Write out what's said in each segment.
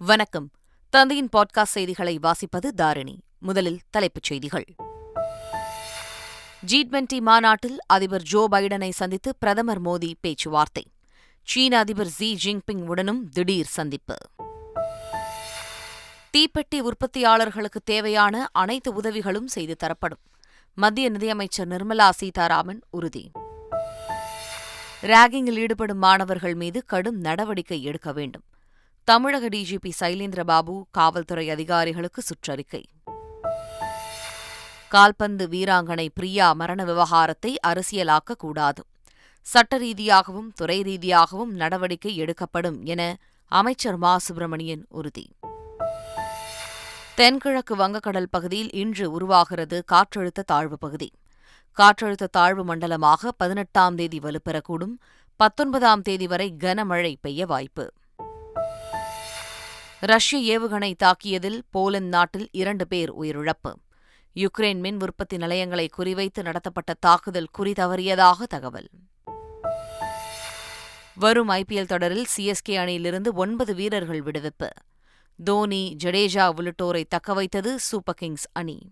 வணக்கம். தந்தையின் பாட்காஸ்ட் செய்திகளை வாசிப்பது தாரிணி. முதலில் தலைப்புச் செய்திகள். ஜி டுவெண்டி மாநாட்டில் அதிபர் ஜோ பைடனை சந்தித்து பிரதமர் மோடி பேச்சுவார்த்தை. சீன அதிபர் ஜி ஜின்பிங் உடனும் திடீர் சந்திப்பு. தீப்பெட்டி உற்பத்தியாளர்களுக்கு தேவையான அனைத்து உதவிகளும் செய்து தரப்படும். மத்திய நிதியமைச்சர் நிர்மலா சீதாராமன் உறுதி. ராகிங்கில் ஈடுபடும் மாணவர்கள் மீது கடும் நடவடிக்கை எடுக்க வேண்டும். தமிழக டிஜிபி சைலேந்திரபாபு காவல்துறை அதிகாரிகளுக்கு சுற்றறிக்கை. கால்பந்து வீராங்கனை பிரியா மரண விவகாரத்தை அரசியலாக்க கூடாது சட்ட ரீதியாகவும் துறை ரீதியாகவும் நடவடிக்கை எடுக்கப்படும் என அமைச்சர் மா. சுப்பிரமணியன் உறுதி. தென்கிழக்கு வங்கக்கடல் பகுதியில் இன்று உருவாகிறது காற்றழுத்த தாழ்வு பகுதி. காற்றழுத்த தாழ்வு மண்டலமாக பதினெட்டாம் தேதி வலுப்பெறக்கூடும். பத்தொன்பதாம் தேதி வரை கனமழை பெய்ய வாய்ப்பு. ரஷ்ய ஏவுகணை தாக்கியதில் போலந்து நாட்டில் இரண்டு பேர் உயிரிழப்பு. யுக்ரைன் மின் உற்பத்தி நிலையங்களை குறிவைத்து நடத்தப்பட்ட தாக்குதல் குறிதவறியதாக தகவல். வரும் ஐபிஎல் தொடரில் சிஎஸ்கே அணியிலிருந்து ஒன்பது வீரர்கள் விடுவிப்பு. தோனி ஜடேஜா உள்ளிட்டோரை தக்கவைத்தது சூப்பர் கிங்ஸ் அணி.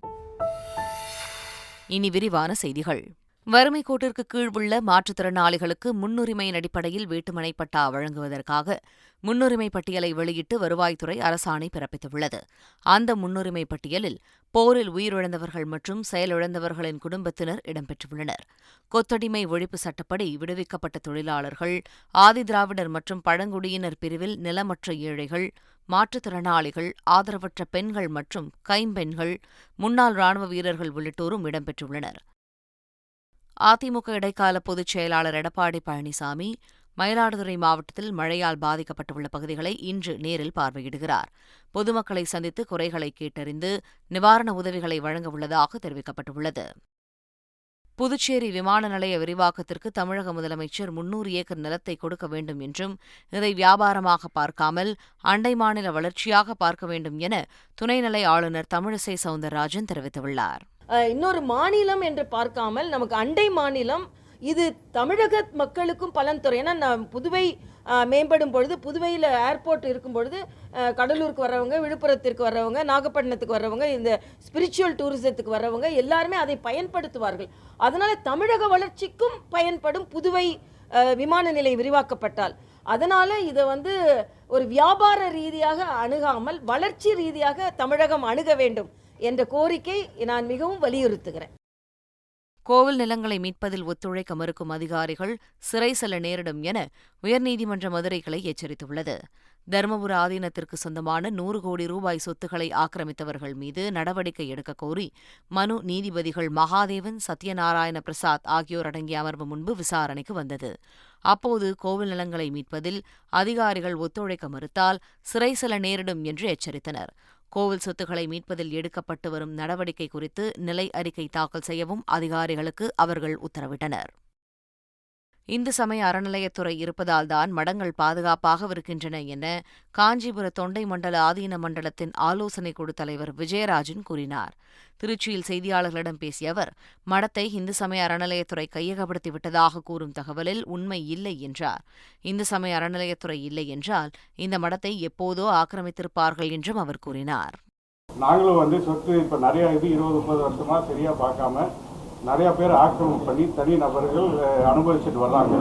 இனி விரிவான செய்திகள். வறுமை கோட்டிற்கு கீழ் உள்ள மாற்றுத்திறனாளிகளுக்கு முன்னுரிமையின் அடிப்படையில் வீட்டுமனை பட்டா வழங்குவதற்காக முன்னுரிமை பட்டியலை வெளியிட்டு வருவாய்த்துறை அரசாணை பிறப்பித்துள்ளது. அந்த முன்னுரிமை பட்டியலில் போரில் உயிரிழந்தவர்கள் மற்றும் செயலிழந்தவர்களின் குடும்பத்தினர் இடம்பெற்றுள்ளனர் கொத்தடிமை ஒழிப்பு சட்டப்படி விடுவிக்கப்பட்ட தொழிலாளர்கள் ஆதிதிராவிடர் மற்றும் பழங்குடியினர் பிரிவில் நிலமற்ற ஏழைகள் மாற்றுத்திறனாளிகள் ஆதரவற்ற பெண்கள் மற்றும் கைம்பெண்கள் முன்னாள் ராணுவ வீரர்கள் உள்ளிட்டோரும் இடம்பெற்றுள்ளனர் அதிமுக இடைக்கால பொதுச் செயலாளர் எடப்பாடி பழனிசாமி மயிலாடுதுறை மாவட்டத்தில் மழையால் பாதிக்கப்பட்டுள்ள பகுதிகளை இன்று நேரில் பார்வையிடுகிறார். பொதுமக்களை சந்தித்து குறைகளை கேட்டறிந்து நிவாரண உதவிகளை வழங்க உள்ளதாக தெரிவிக்கப்பட்டுள்ளது. புதுச்சேரி விமான நிலைய விரிவாக்கத்திற்கு தமிழக முதலமைச்சர் முன்னூறு ஏக்கர் நிலத்தை கொடுக்க வேண்டும் என்றும் இதை வியாபாரமாக பார்க்காமல் அண்டை மாநில வளர்ச்சியாக பார்க்க வேண்டும் என துணைநிலை ஆளுநர் தமிழிசை சவுந்தரராஜன் தெரிவித்துள்ளார். இன்னொரு மாநிலம் என்று பார்க்காமல் நமக்கு அண்டை மாநிலம் இது தமிழக மக்களுக்கும் பலன் தரும். ஏன்னா நான் புதுவை மேம்படும் பொழுது புதுவையில் ஏர்போர்ட் இருக்கும் பொழுது கடலூருக்கு வர்றவங்க விழுப்புரத்திற்கு வர்றவங்க நாகப்பட்டினத்துக்கு வர்றவங்க இந்த ஸ்பிரிச்சுவல் டூரிசத்துக்கு வர்றவங்க எல்லாருமே அதை பயன்படுத்துவார்கள். அதனால் தமிழக வளர்ச்சிக்கும் பயன்படும் புதுவை விமான நிலையம் விரிவாக்கப்பட்டால். அதனால் இதை வந்து ஒரு வியாபார ரீதியாக அணுகாமல் வளர்ச்சி ரீதியாக தமிழகம் அணுக வேண்டும். என்ற கோரிக்கை நான் மிகவும் வலியுறுத்துகிறேன். கோவில் நிலங்களை மீட்பதில் ஒத்துழைக்க மறுக்கும் அதிகாரிகள் சிறை செல்ல நேரிடும் என உயர்நீதிமன்ற மதுரை கிளை எச்சரித்துள்ளது. தருமபுர ஆதீனத்திற்கு சொந்தமான நூறு கோடி ரூபாய் சொத்துக்களை ஆக்கிரமித்தவர்கள் மீது நடவடிக்கை எடுக்க கோரி மனு நீதிபதிகள் மகாதேவன் சத்யநாராயண பிரசாத் ஆகியோர் அடங்கிய அமர்வு முன்பு விசாரணைக்கு வந்தது. அப்போது கோவில் நிலங்களை மீட்பதில் அதிகாரிகள் ஒத்துழைக்க மறுத்தால் சிறை செல்ல நேரிடும் என்று எச்சரித்தனர். கோவில் சொத்துக்களை மீட்பதில் எடுக்கப்பட்டு வரும் நடவடிக்கை குறித்து நிலை அறிக்கை தாக்கல் செய்யவும் அதிகாரிகளுக்கு அவர்கள் உத்தரவிட்டனர். இந்து சமய அறநிலையத்துறை இருப்பதால்தான் மடங்கள் பாதுகாப்பாக இருக்கின்றன என காஞ்சிபுர தொண்டை மண்டல ஆதீன மண்டலத்தின் ஆலோசனை குழு தலைவர் விஜயராஜன் கூறினார். திருச்சியில் செய்தியாளர்களிடம் பேசிய அவர் மடத்தை இந்து சமய அறநிலையத்துறை கையகப்படுத்தி விட்டதாக கூறும் தகவலில் உண்மை இல்லை என்றார். இந்து சமய அறநிலையத்துறை இல்லை என்றால் இந்த மடத்தை எப்போதோ ஆக்கிரமித்திருப்பார்கள் என்றும் அவர் கூறினார். நாங்களும் வந்து சொத்து இப்ப நிறைய இது இருபது முப்பது வருஷமா சரியா பார்க்காம நிறைய பேர் ஆக்கிரமிப்பு பண்ணி தனி நபர்கள் அனுபவிச்சுட்டு வர்றாங்க.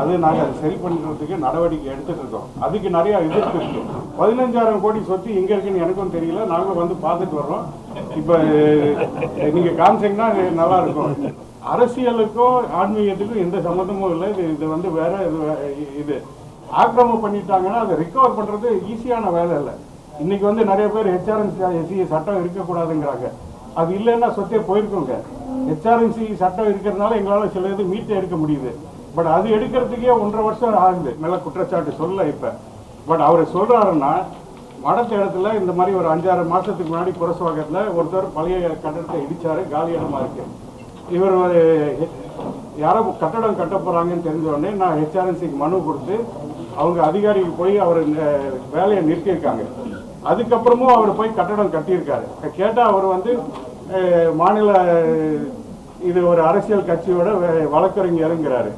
அது நாங்கள் அதை சரி பண்ணுறதுக்கு நடவடிக்கை எடுத்துட்டு இருக்கோம். அதுக்கு நிறைய எதிர்ப்பு இருக்கு. பதினஞ்சாயிரம் கோடி சொத்து எங்கே இருக்குன்னு எனக்கும் தெரியல. நாங்களும் வந்து பார்த்துட்டு வர்றோம். இப்போ நீங்கள் காமிச்சிங்கன்னா நல்லா இருக்கும். அரசியலுக்கும் ஆன்மீகத்துக்கும் எந்த சம்மந்தமும் இல்லை. இது இது வந்து வேற இது ஆக்கிரமம் பண்ணிட்டாங்கன்னா அதை ரிகவர் பண்ணுறது ஈஸியான வேலை இல்லை. இன்னைக்கு வந்து நிறைய பேர் ஹெச்ஆர்என்சி சட்டம் இருக்கக்கூடாதுங்கிறாங்க. அது இல்லைன்னா சொத்தே போயிருக்கோங்க. ஹெச்ஆர்என்சி சட்டம் இருக்கிறதுனால எங்களால் சில இது மீட்டு எடுக்க முடியுது. பட் அது எடுக்கிறதுக்கே ஒன்றரை வருஷம் ஆகுது. நல்ல குற்றச்சாட்டு சொல்ல இப்போ. பட் அவர் சொல்கிறாருன்னா வடத்த இடத்துல இந்த மாதிரி ஒரு அஞ்சாறு மாதத்துக்கு முன்னாடி புரசவாக்கத்தில் ஒருத்தர் பழைய கட்டடத்தை இடித்தார் காலி இடமா இருக்கு. இவர் ஒரு யாரோ கட்டடம் கட்ட போகிறாங்கன்னு தெரிஞ்ச உடனே நான் ஹெச்ஆர்என்சிக்கு மனு கொடுத்து அவங்க அதிகாரிக்கு போய் அவர் வேலையை நிறுத்தியிருக்காங்க. அதுக்கப்புறமும் அவர் போய் கட்டடம் கட்டியிருக்காரு. கேட்டால் அவர் வந்து மாநில இது ஒரு அரசியல் கட்சியோட வழக்கறிஞருங்கிறாரு.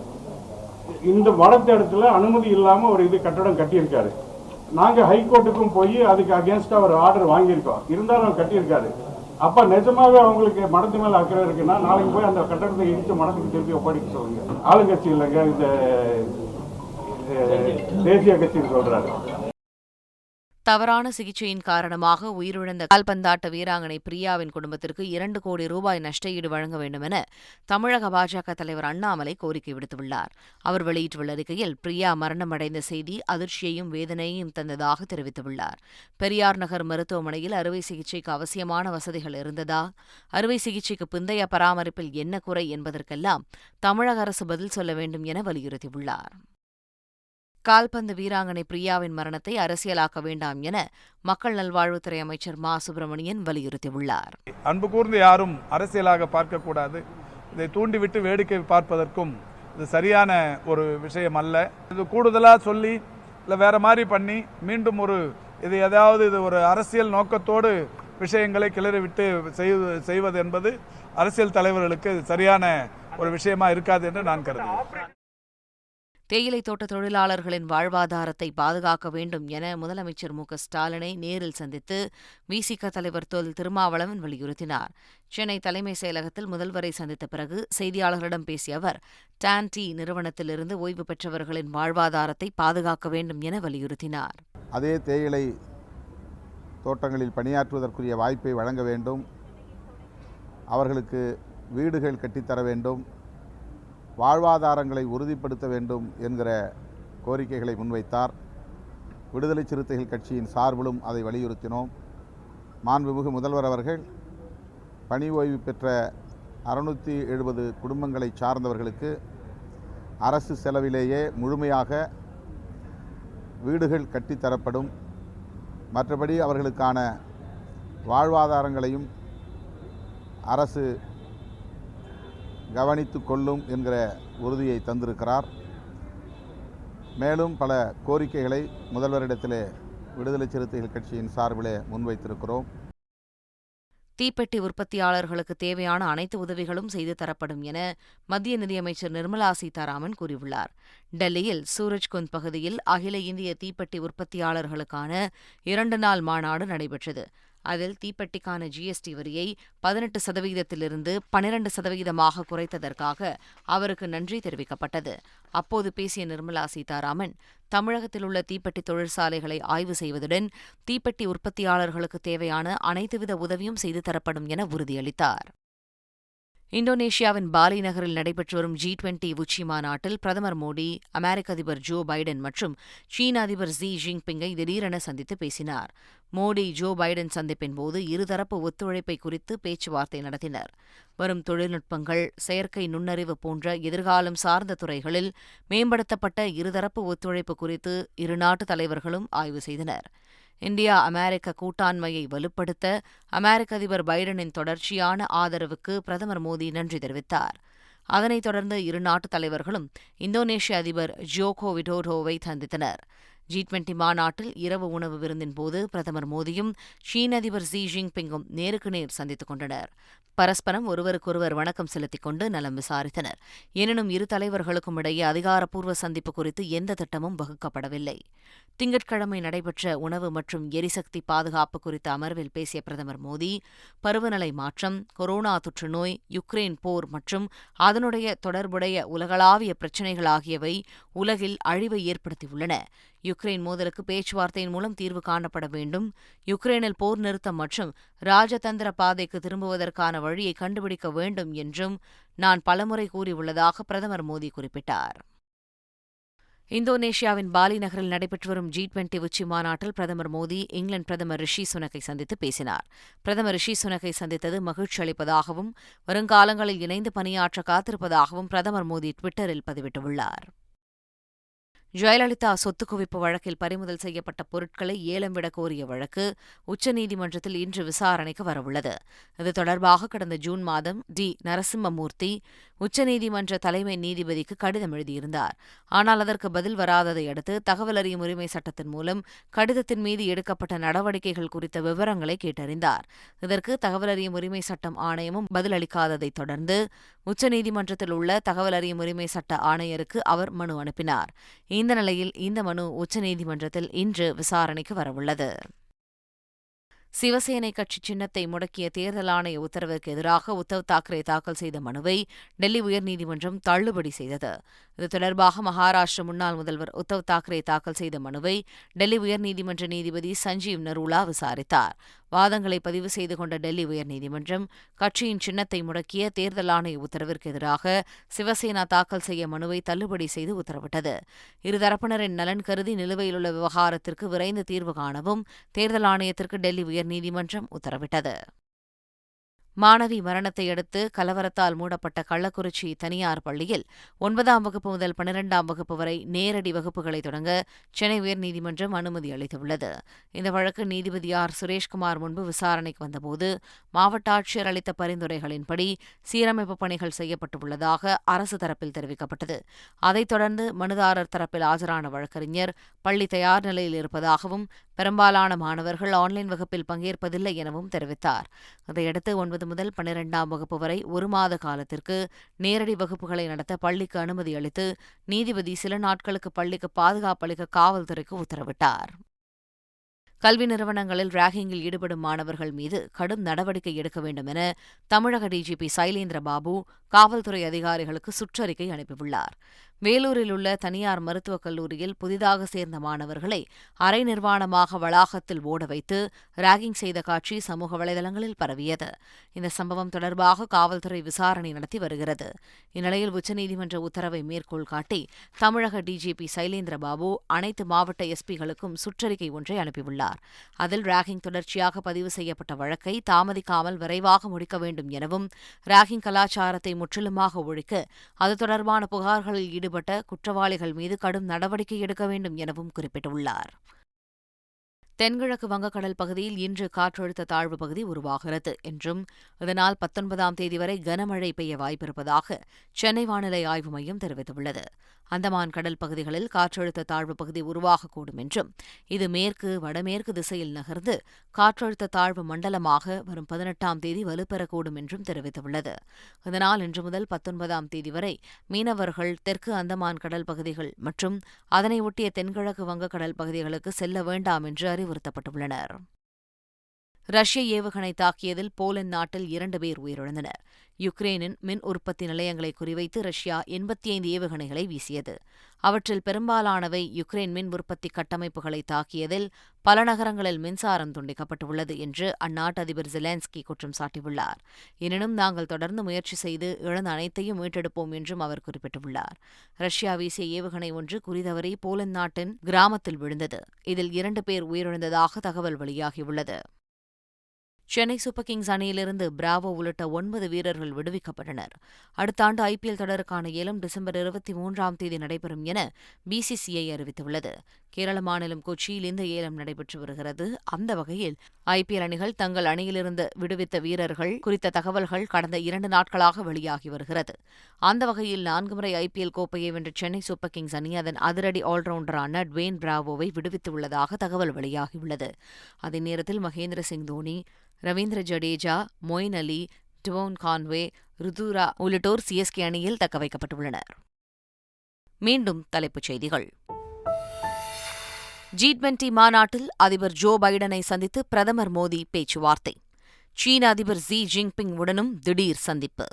இந்த வளர்த்த இடத்துல அனுமதி இல்லாமல் ஒரு இது கட்டடம் கட்டியிருக்காரு. நாங்க ஹைகோர்ட்டுக்கும் போய் அதுக்கு அகேன்ஸ்டாக ஒரு ஆர்டர் வாங்கியிருக்கோம். இருந்தாலும் அவர் கட்டியிருக்காரு. அப்போ நிஜமாவே அவங்களுக்கு மடத்து மேல அக்கறை இருக்குன்னா நாளைக்கு போய் அந்த கட்டடத்தை இடித்து மடத்துக்கு திருப்பி ஒப்படைக்க சொல்லுங்க. ஆளுங்கட்சி இல்லைங்க இந்த தேசிய கட்சின்னு சொல்றாரு. தவறான சிகிச்சையின் காரணமாக உயிரிழந்த கால்பந்தாட்ட வீராங்கனை பிரியாவின் குடும்பத்திற்கு இரண்டு கோடி ரூபாய் நஷ்டஈடு வழங்க வேண்டும் என தமிழக பாஜக தலைவர் அண்ணாமலை கோரிக்கை விடுத்துள்ளார். அவர் வெளியிட்டுள்ள அறிக்கையில் பிரியா மரணமடைந்த செய்தி அதிர்ச்சியையும் வேதனையையும் தந்ததாக தெரிவித்துள்ளார். பெரியார் நகர் மருத்துவமனையில் அறுவை சிகிச்சைக்கு அவசியமான வசதிகள் இருந்ததா? அறுவை சிகிச்சைக்கு பிந்தைய பராமரிப்பில் என்ன குறை என்பதற்கெல்லாம் தமிழக அரசு பதில் சொல்ல வேண்டும் என வலியுறுத்தியுள்ளார். கால்பந்து வீராங்கனை பிரியாவின் மரணத்தை அரசியலாக்க வேண்டாம் என மக்கள் நல்வாழ்வுத்துறை அமைச்சர் மா. சுப்பிரமணியன் வலியுறுத்தியுள்ளார். அன்பு கூர்ந்து யாரும் அரசியலாக பார்க்கக்கூடாது. இதை தூண்டிவிட்டு வேடிக்கை பார்ப்பதற்கும் இது சரியான ஒரு விஷயம் அல்ல. இது கூடுதலாக சொல்லி இல்லை வேற மாதிரி பண்ணி மீண்டும் ஒரு இது ஏதாவது இது ஒரு அரசியல் நோக்கத்தோடு விஷயங்களை கிளறிவிட்டு செய்வது செய்வது என்பது அரசியல் தலைவர்களுக்கு சரியான ஒரு விஷயமா இருக்காது என்று நான் கருதுகிறேன். தேயிலை தோட்ட தொழிலாளர்களின் வாழ்வாதாரத்தை பாதுகாக்க வேண்டும் என முதலமைச்சர் மு. ஸ்டாலினை நேரில் சந்தித்து விசிக தலைவர் தொல். திருமாவளவன் வலியுறுத்தினார். சென்னை தலைமைச் செயலகத்தில் முதல்வரை சந்தித்த பிறகு செய்தியாளர்களிடம் பேசிய அவர் டான் டி நிறுவனத்திலிருந்து ஓய்வு பெற்றவர்களின் வாழ்வாதாரத்தை பாதுகாக்க வேண்டும் என வலியுறுத்தினார். அதே தேயிலை தோட்டங்களில் பணியாற்றுவதற்குரிய வாய்ப்பை வழங்க வேண்டும். அவர்களுக்கு வீடுகள் கட்டித்தர வேண்டும். வாழ்வாதாரங்களை உறுதிப்படுத்த வேண்டும் என்கிற கோரிக்கைகளை முன்வைத்தார். விடுதலை சிறுத்தைகள் கட்சியின் சார்பிலும் அதை வலியுறுத்தினோம். மாண்புமிகு முதல்வர் அவர்கள் பணி ஓய்வு பெற்ற அறுநூற்றி எழுபது குடும்பங்களை சார்ந்தவர்களுக்கு அரசு செலவிலேயே முழுமையாக வீடுகள் கட்டித்தரப்படும் மற்றபடி அவர்களுக்கான வாழ்வாதாரங்களையும் அரசு கவனித்து கொள்ளும் என்கிற உறுதியை தந்திருக்கிறார். மேலும் பல கோரிக்கைகளை முதல்வரிடத்திலே விடுதலை சிறுத்தைகள் கட்சியின் சார்பிலே முன்வைத்திருக்கிறோம். தீப்பெட்டி உற்பத்தியாளர்களுக்கு தேவையான அனைத்து உதவிகளும் செய்து தரப்படும் என மத்திய நிதியமைச்சர் நிர்மலா சீதாராமன் கூறியுள்ளார். டெல்லியில் சூரஜ்குந்த் பகுதியில் அகில இந்திய தீப்பெட்டி உற்பத்தியாளர்களுக்கான இரண்டு நாள் மாநாடு நடைபெற்றது. அதில் தீப்பெட்டிக்கான ஜிஎஸ்டி வரியை பதினெட்டு சதவீதத்திலிருந்து பனிரண்டு சதவீதமாக குறைத்ததற்காக அவருக்கு நன்றி தெரிவிக்கப்பட்டது. அப்போது பேசிய நிர்மலா சீதாராமன் தமிழகத்தில் உள்ள தீப்பெட்டி தொழிற்சாலைகளை ஆய்வு செய்வதுடன் தீப்பெட்டி உற்பத்தியாளர்களுக்கு தேவையான அனைத்துவித உதவியும் செய்து தரப்படும் என உறுதியளித்தார். இந்தோனேஷியாவின் பாலி நகரில் நடைபெற்று வரும் ஜி டுவெண்டி உச்சி மாநாட்டில் பிரதமர் மோடி அமெரிக்க அதிபர் ஜோ பைடன் மற்றும் சீன அதிபர் ஜி ஜின்பிங்கை திடீரென சந்தித்து பேசினார். மோடி ஜோ பைடன் சந்திப்பின் போது இருதரப்பு ஒத்துழைப்பை குறித்து பேச்சுவார்த்தை நடத்தினர். வரும் தொழில்நுட்பங்கள் செயற்கை நுண்ணறிவு போன்ற எதிர்காலம் சார்ந்த துறைகளில் மேம்படுத்தப்பட்ட இருதரப்பு ஒத்துழைப்பு குறித்து இரு நாட்டு தலைவர்களும் ஆய்வு செய்தனர். இந்தியா அமெரிக்க கூட்டாண்மையை வலுப்படுத்த அமெரிக்க அதிபர் பைடனின் தொடர்ச்சியான ஆதரவுக்கு பிரதமர் மோடி நன்றி தெரிவித்தார். அதனைத் தொடர்ந்து இரு நாட்டு தலைவர்களும் இந்தோனேஷிய அதிபர் ஜோகோ விடோடோவை சந்தித்தனர். ஜி டுவெண்டி மாநாட்டில் இரவு உணவு விருந்தின் போது பிரதமர் மோடியும் சீன அதிபர் ஜி ஜின்பிங்கும் நேருக்கு நேர் சந்தித்துக் கொண்டனர். பரஸ்பரம் ஒருவருக்கொருவர் வணக்கம் செலுத்திக் கொண்டு நலம் விசாரித்தனர். எனினும் இரு தலைவர்களுக்கும் இடையே அதிகாரப்பூர்வ சந்திப்பு குறித்து எந்த திட்டமும் வகுக்கப்படவில்லை. திங்கட்கிழமை நடைபெற்ற உணவு மற்றும் எரிசக்தி பாதுகாப்பு குறித்த அமர்வில் பேசிய பிரதமர் மோடி பருவநிலை மாற்றம் கொரோனா தொற்றுநோய் யுக்ரைன் போர் மற்றும் அதனுடைய தொடர்புடைய உலகளாவிய பிரச்சினைகள் ஆகியவை உலகில் அழிவை ஏற்படுத்தியுள்ளன. யுக்ரைன் மோதலுக்கு பேச்சுவார்த்தையின் மூலம் தீர்வு காணப்பட வேண்டும். யுக்ரைனில் போர் நிறுத்தம் மற்றும் ராஜதந்திர பாதைக்கு திரும்புவதற்கான வழியை கண்டுபிடிக்க வேண்டும் என்றும் நான் பலமுறை கூறியுள்ளதாக பிரதமர் மோடி குறிப்பிட்டார். இந்தோனேஷியாவின் பாலி நகரில் நடைபெற்று வரும் ஜி டுவெண்டி உச்சி மாநாட்டில் பிரதமர் மோடி இங்கிலாந்து பிரதமர் ரிஷி சுனக்கை சந்தித்து பேசினார். பிரதமர் ரிஷி சுனக்கை சந்தித்தது மகிழ்ச்சி அளிப்பதாகவும் வருங்காலங்களில் இணைந்து பணியாற்ற காத்திருப்பதாகவும் பிரதமர் மோடி ட்விட்டரில் பதிவிட்டுள்ளார். ஜெயலலிதா சொத்து குவிப்பு வழக்கில் பறிமுதல் செய்யப்பட்ட பொருட்களை ஏலம் விட கோரிய வழக்கு உச்சநீதிமன்றத்தில் இன்று விசாரணைக்கு வரவுள்ளது. இது தொடர்பாக கடந்த ஜூன் மாதம் டி. நரசிம்மமூர்த்தி உச்சநீதிமன்ற தலைமை நீதிபதிக்கு கடிதம் எழுதியிருந்தார். ஆனால் அதற்கு பதில் வராததை அடுத்து தகவல் அறியும் உரிமை சட்டத்தின் மூலம் கடிதத்தின் மீது எடுக்கப்பட்ட நடவடிக்கைகள் குறித்த விவரங்களை கேட்டறிந்தார். இதற்கு தகவல் அறியும் உரிமை சட்டம் ஆணையமும் பதிலளிக்காததைத் தொடர்ந்து உச்சநீதிமன்றத்தில் உள்ள தகவல் அறியும் உரிமை சட்ட ஆணையருக்கு அவர் மனு அனுப்பினார். இந்த நிலையில் இந்த மனு உச்சநீதிமன்றத்தில் இன்று விசாரணைக்கு வரவுள்ளது. சிவசேனை கட்சி சின்னத்தை முடக்கிய தேர்தல் ஆணைய உத்தரவிற்கு எதிராக உத்தவ் தாக்கரே தாக்கல் செய்த மனுவை டெல்லி உயர்நீதிமன்றம் தள்ளுபடி செய்தது. இது தொடர்பாக மகாராஷ்டிர முன்னாள் முதல்வர் உத்தவ் தாக்கரே தாக்கல் செய்த மனுவை டெல்லி உயர்நீதிமன்ற நீதிபதி சஞ்சீவ் நரூலா விசாரித்தார். வாதங்களை பதிவு செய்து கொண்ட டெல்லி உயர்நீதிமன்றம் கட்சியின் சின்னத்தை முடக்கிய தேர்தல் ஆணைய உத்தரவிற்கு எதிராக சிவசேனா தாக்கல் செய்ய மனுவை தள்ளுபடி செய்து உத்தரவிட்டது. இருதரப்பினரின் நலன் கருதி நிலுவையிலுள்ள விவகாரத்திற்கு விரைந்து தீர்வு காணவும் தேர்தல் ஆணையத்திற்கு டெல்லி உயர்நீதிமன்றம் உத்தரவிட்டது. மாணவி மரணத்தை அடுத்து கலவரத்தால் மூடப்பட்ட கள்ளக்குறிச்சி தனியார் பள்ளியில் ஒன்பதாம் வகுப்பு முதல் பன்னிரெண்டாம் வகுப்பு வரை நேரடி வகுப்புகளை தொடங்க சென்னை உயர்நீதிமன்றம் அனுமதி அளித்துள்ளது. இந்த வழக்கு நீதிபதி ஆர். சுரேஷ்குமார் முன்பு விசாரணைக்கு வந்தபோது மாவட்ட ஆட்சியர் அளித்த பரிந்துரைகளின்படி சீரமைப்பு பணிகள் செய்யப்பட்டுள்ளதாக அரசு தரப்பில் தெரிவிக்கப்பட்டது. அதைத் தொடர்ந்து மனுதாரர் தரப்பில் ஆஜரான வழக்கறிஞர் பள்ளி தயார் நிலையில் இருப்பதாகவும் பெரும்பாலான மாணவர்கள் ஆன்லைன் வகுப்பில் பங்கேற்பதில்லை எனவும் தெரிவித்தார். இதையடுத்து ஒன்பது முதல் பன்னிரெண்டாம் வகுப்பு வரை ஒரு மாத காலத்திற்கு நேரடி வகுப்புகளை நடத்த பள்ளிக்கு அனுமதி அளித்து நீதிபதி சில நாட்களுக்கு பள்ளிக்கு பாதுகாப்பு அளிக்க காவல்துறைக்கு உத்தரவிட்டார். கல்வி நிறுவனங்களில் ராகிங்கில் ஈடுபடும் மாணவர்கள் மீது கடும் நடவடிக்கை எடுக்க வேண்டும் என தமிழக டிஜிபி சைலேந்திர பாபு காவல்துறை அதிகாரிகளுக்கு சுற்றறிக்கை அனுப்பியுள்ளார். வேலூரில் உள்ள தனியார் மருத்துவக் கல்லூரியில் புதிதாக சேர்ந்த மாணவர்களை அரை நிர்வாணமாக வளாகத்தில் ஓட வைத்து ராகிங் செய்த காட்சி சமூக வலைதளங்களில் பரவியது. இந்த சம்பவம் தொடர்பாக காவல்துறை விசாரணை நடத்தி வருகிறது. இந்நிலையில் உச்சநீதிமன்ற உத்தரவை மேற்கோள் காட்டி தமிழக டிஜிபி சைலேந்திர பாபு அனைத்து மாவட்ட எஸ்பிகளுக்கும் சுற்றறிக்கை ஒன்றை அனுப்பியுள்ளார். அதில் ராகிங் தொடர்ச்சியாக பதிவு செய்யப்பட்ட வழக்கை தாமதிக்காமல் விரைவாக முடிக்க வேண்டும் எனவும் ராகிங் கலாச்சாரத்தை முற்றிலுமாக ஒழிக்க அது தொடர்பான புகார்களில் ஈடுபட்ட குற்றவாளிகள் மீது கடும் நடவடிக்கை எடுக்க வேண்டும் எனவும் குறிப்பிட்டுள்ளார். தென்கிழக்கு வங்கக்கடல் பகுதியில் இன்று காற்றழுத்த தாழ்வு பகுதி உருவாகிறது என்றும் இதனால் பத்தொன்பதாம் தேதி வரை கனமழை பெய்ய வாய்ப்பிருப்பதாக சென்னை வானிலை ஆய்வு மையம் தெரிவித்துள்ளது. அந்தமான் கடல் பகுதிகளில் காற்றழுத்த தாழ்வு பகுதி உருவாகக்கூடும் என்றும் இது மேற்கு வடமேற்கு திசையில் நகர்ந்து காற்றழுத்த தாழ்வு மண்டலமாக வரும் பதினெட்டாம் தேதி வலுப்பெறக்கூடும் என்றும் தெரிவித்துள்ளது. இதனால் இன்று முதல் பத்தொன்பதாம் தேதி வரை மீனவர்கள் தெற்கு அந்தமான் கடல் பகுதிகள் மற்றும் அதனை ஒட்டிய தென்கிழக்கு வங்கக்கடல் பகுதிகளுக்கு செல்ல வேண்டாம் என்று அறிவுறுத்தப்பட்டுள்ளனர். ரஷ்ய ஏவுகணை தாக்கியதில் போலந்து நாட்டில் இரண்டு பேர் உயிரிழந்தனர். யுக்ரேனின் மின் உற்பத்தி நிலையங்களை குறிவைத்து ரஷ்யா எண்பத்தி ஐந்து ஏவுகணைகளை வீசியது. அவற்றில் பெரும்பாலானவை யுக்ரைன் மின் உற்பத்தி கட்டமைப்புகளை தாக்கியதில் பல நகரங்களில் மின்சாரம் துண்டிக்கப்பட்டுள்ளது என்று அந்நாட்டு அதிபர் ஜெலன்ஸ்கி குற்றம் சாட்டியுள்ளார். எனினும் நாங்கள் தொடர்ந்து முயற்சி செய்து இழந்த அனைத்தையும் மீட்டெடுப்போம் என்றும் அவர் குறிப்பிட்டுள்ளார். ரஷ்யா வீசிய ஏவுகணை ஒன்று குறிதவறி போலந்து நாட்டின் கிராமத்தில் விழுந்தது. இதில் இரண்டு பேர் உயிரிழந்ததாக தகவல் வெளியாகியுள்ளது. சென்னை சூப்பர் கிங்ஸ் அணியிலிருந்து பிராவோ உள்ளிட்ட ஒன்பது வீரர்கள் விடுவிக்கப்பட்டனர். அடுத்த ஆண்டு ஐபிஎல் தொடருக்கான ஏலம் டிசம்பர் இருபத்தி மூன்றாம் தேதி நடைபெறும் என பிசிசிஐ அறிவித்துள்ளது. கேரள மாநிலம் கொச்சியில் இந்த ஏலம் நடைபெற்று வருகிறது. அந்த வகையில் ஐபிஎல் அணிகள் தங்கள் அணியிலிருந்து விடுவித்த வீரர்கள் குறித்த தகவல்கள் கடந்த இரண்டு நாட்களாக வெளியாகி வருகிறது. அந்த வகையில் நான்கு முறை ஐபிஎல் கோப்பையை வென்ற சென்னை சூப்பர் கிங்ஸ் அணி அதன் அதிரடி ஆல்ரவுண்டரான டுவேன் பிராவோவை விடுவித்துள்ளதாக தகவல் வெளியாகியுள்ளது. அதே நேரத்தில் மகேந்திர சிங் தோனி ரவீந்திர ஜடேஜா மொயின் அலி டுவோன் கான்வே ருதுரா உள்ளிட்டோர் சிஎஸ்கே அணியில் தக்க வைக்கப்பட்டுள்ளனர். மீண்டும் தலைப்புச் செய்திகள். ஜி டுவெண்டி மாநாட்டில் அதிபர் ஜோ பைடனை சந்தித்து பிரதமர் மோடி பேச்சுவார்த்தை. சீன அதிபர் ஜி ஜின்பிங் உடனும் திடீர் சந்திப்பு.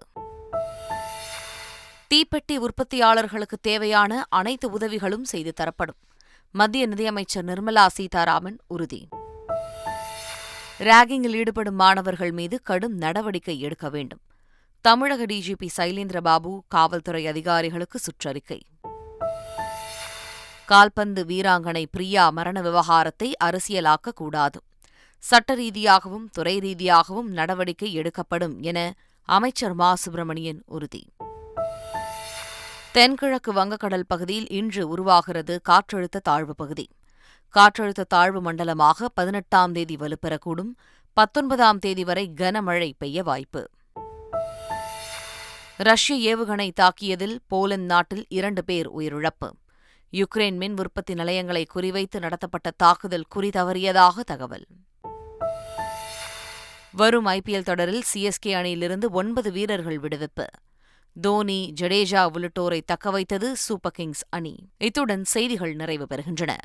தீப்பெட்டி உற்பத்தியாளர்களுக்கு தேவையான அனைத்து உதவிகளும் செய்து தரப்படும். மத்திய நிதியமைச்சர் நிர்மலா சீதாராமன் உறுதி. ராகிங்கில் ஈடுபடும் மாணவர்கள் மீது கடும் நடவடிக்கை எடுக்க வேண்டும். தமிழக டிஜிபி சைலேந்திரபாபு காவல்துறை அதிகாரிகளுக்கு சுற்றறிக்கை. கால்பந்து வீராங்கனை பிரியா மரண விவகாரத்தை அரசியலாக்க கூடாது. சட்ட ரீதியாகவும் துறை ரீதியாகவும் நடவடிக்கை எடுக்கப்படும் என அமைச்சர் மா. சுப்பிரமணியன் உறுதி. தென்கிழக்கு வங்கக்கடல் பகுதியில் இன்று உருவாகிறது காற்றழுத்த தாழ்வு பகுதி. காற்றழுத்த தாழ்வு மண்டலமாக பதினெட்டாம் தேதி வலுப்பெறக்கூடும். பத்தொன்பதாம் தேதி வரை கனமழை பெய்ய வாய்ப்பு. ரஷ்ய ஏவுகணை தாக்கியதில் போலந்து நாட்டில் இரண்டு பேர் உயிரிழப்பு. யுக்ரைன் மின் உற்பத்தி நிலையங்களை குறிவைத்து நடத்தப்பட்ட தாக்குதல் குறிதவறியதாக தகவல். வரும் ஐபிஎல் தொடரில் சிஎஸ்கே அணியிலிருந்து ஒன்பது வீரர்கள் விடுவிப்பு. தோனி ஜடேஜா உள்ளிட்டோரை தக்கவைத்தது சூப்பர் கிங்ஸ் அணி. இத்துடன் செய்திகள் நிறைவு பெறுகின்றன.